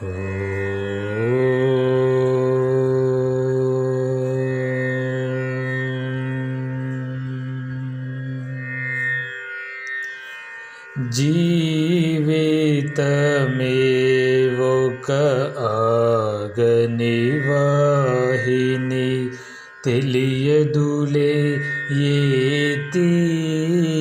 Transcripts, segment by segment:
जीवितमेवोक वाहिनी तिलियदुले येति।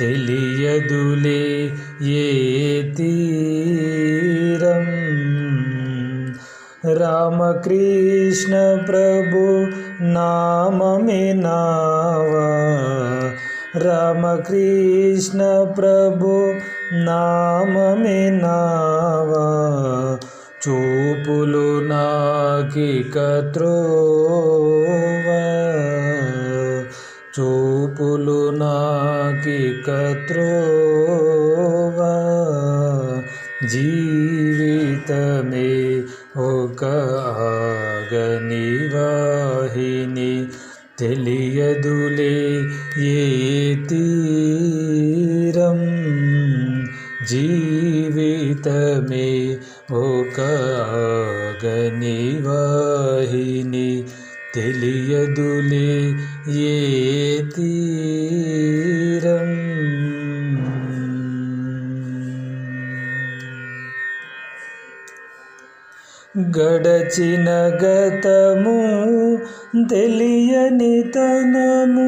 తెలియదులే ఏ తీరం? రామకృష్ణ ప్రభు నామమే నావా? రామకృష్ణ ప్రభు నామమే నావా? చూపులు నాకిక త్రోవా చూపులు నాకిక త్రోవా జీవితమే ఒక ఆగని వాహిని తెలియదులే ఏ తీరం? జీవితమే ఒక ఆగని వాహిని తెలియదులే ఏ తీరం గడచిన గతము తెలియని తనము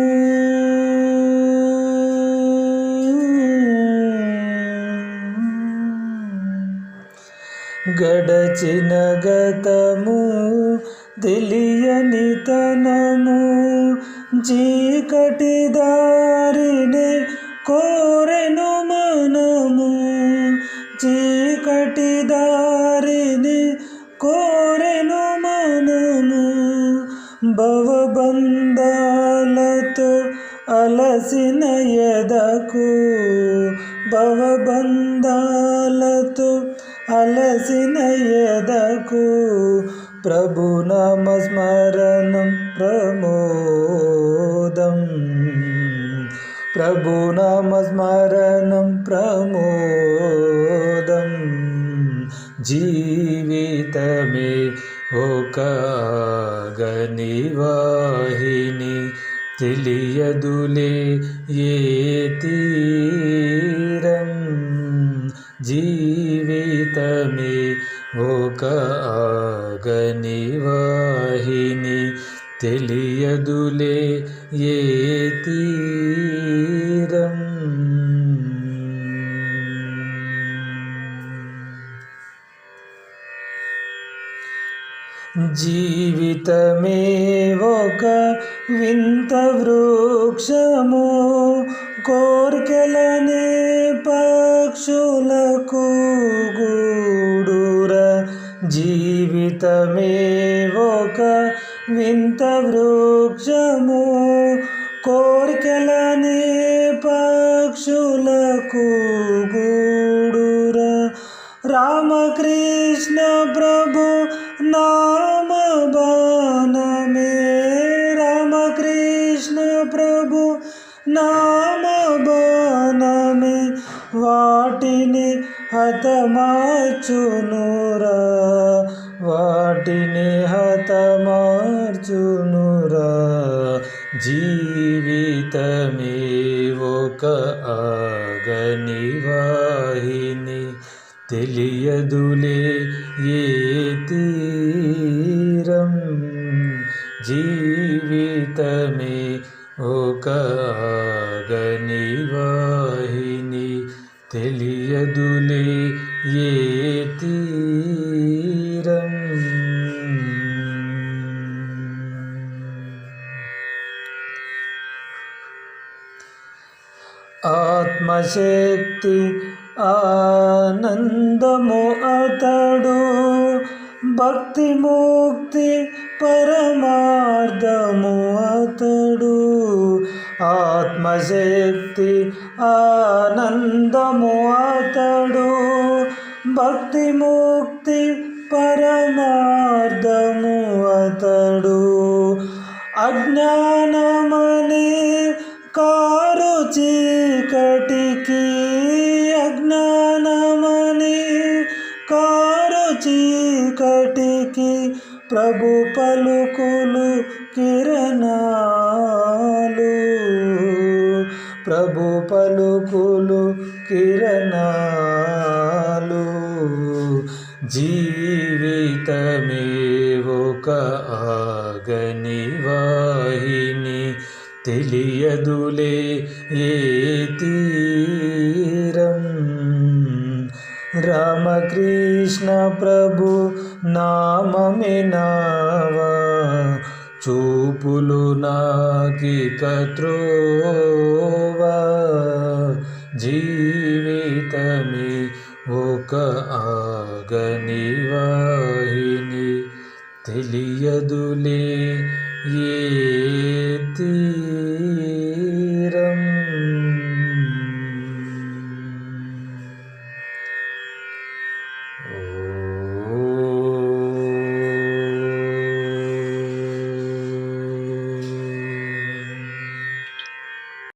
గడచిన గతము తెలియని తనము చీకటి దారిని కోరెను మనము. చీకటి దారిని కోరెను మనము. భవబంధాలతో అలసిన ఎదకు. భవబంధాలతో అలసిన ఎదకు. प्रभुनामस्मरणं प्रमोदम् प्रभुनामस्मरणं प्रमोदम् जीवितमे ओकागनिवाहिनि ति तिलीयदुले ये तीरं। जीवितमे भोक తెలియదులే వాహిని తెలియదులే ఏ తీరం. జీవితమే ఒక వింత వృక్షము కోర్కెలనే పక్షులకు గూడుర. జీ ఒక వింత వృక్షము. కోర్కెలనే పక్షులకు గూడుర. రామకృష్ణ ప్రభు నామ బాణమే రామకృష్ణ ప్రభు నామ బాణమే వాటిని హతమాచును వాటిని హతమార్చునురా. జీవితమే ఒక ఆగని వాహిని తెలియదులే ఏ తీరం. జీవితమే ఒక ఆగని వాహిని తెలియదులే ఏ ఆత్మశక్తి ఆనందము అతడు. భక్తి ముక్తి పరమార్థము అతడు. ఆత్మశక్తి ఆనందము అతడు. భక్తి ముక్తి పరమార్థము అతడు. అజ్ఞా ప్రభు పలుకులు కిరణాలు. ప్రభు పలుకులు కిరణాలు. జీవితమే ఒక ఆగని వాహిని తెలియదులే ఏ తీరం. రామకృష్ణ ప్రభు నామమే నావా చూపులు నాకిక త్రోవా జీవితమే ఒక ఆగని వాహిని తెలియదులే ఏ తీరం